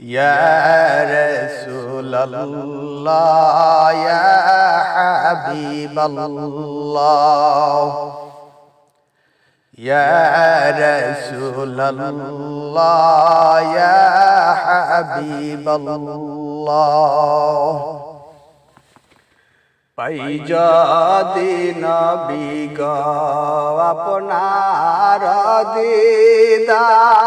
يا رسول الله يا حبيب الله يا رسول الله يا حبيب الله পাই যদি নবী গো আপনার দিদার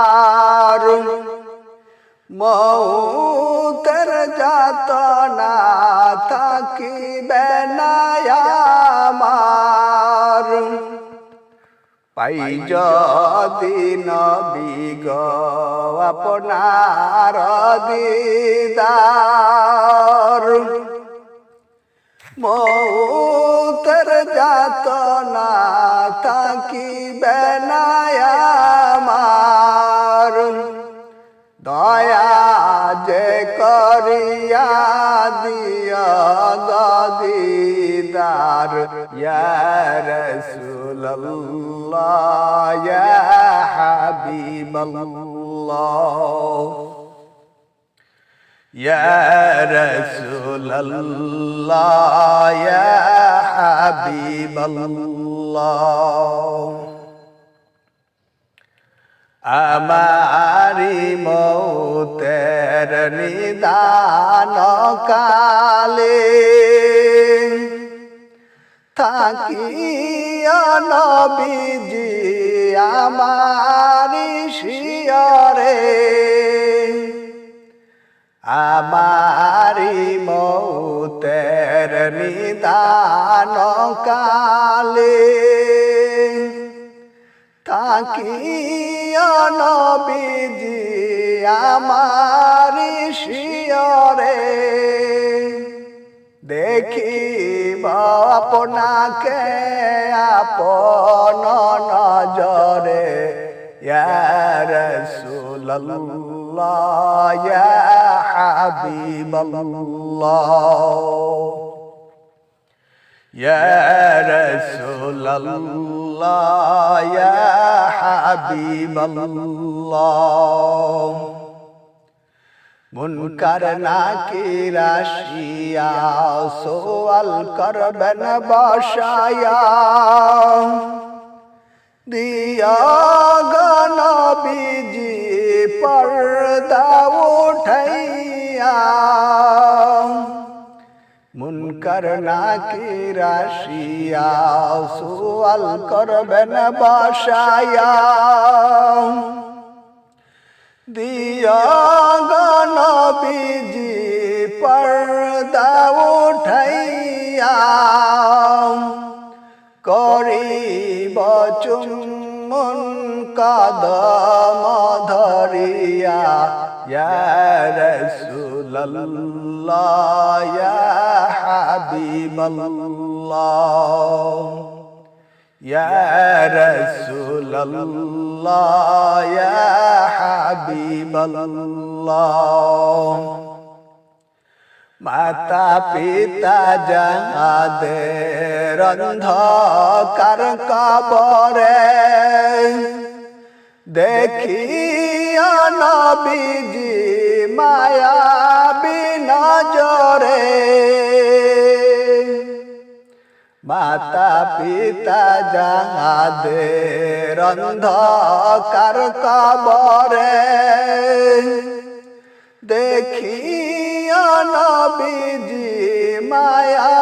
মৌতের যাত না থাকিবে না আমার। পাই যদি নবী গো আপনার দিদার। মৌতের যাত না থাকিবে না করিয়া দিয় গদিদার ইয়ার সুল্লাহ হাবিবাল্লাহ يا رسول الله يا حبيب الله আমারি মৌতের নিদান কালে থাকিয়া নবীজি আমারি শিয়রে আমারি মৌতের নিদান কালে তাকিয়া নবীজি আমারি শিয়রে দেখিব আপনাকে আপন নজরে ইয়ার সুল্লাহ ইয়া হাবিবাল্লাহ يا رسول الله يا حبيب الله মুনকার নাকির আসিয়া, সোয়াল করবেন বসায়া। দিয়া গনবিজি পর্দা উঠাইয়া। মুনকার নাকির আসিয়া, সোয়াল করবেন বসায়া। দিয়া গনবিজি পর্দা উঠাইয়া করিব চুম্বন কদম ধরিয়া ইয়া রাসূলুল্লাহ ইয়া হাবিবাল্লাহ ইয়া রাসূলুল্লাহ ইয়া হাবিবাল্লাহ মাতা পিতা যাদের অন্ধকার কবরে দেখিয়া নবীজি মায়া বিনজরে। মাতা পিতা যাদের অন্ধকার কবরে দেখিয়া নবীজি মায়া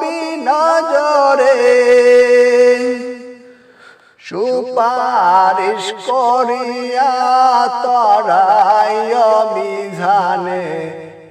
বিনজরে। সুপারিশ করিয়া তরায় মিঝানে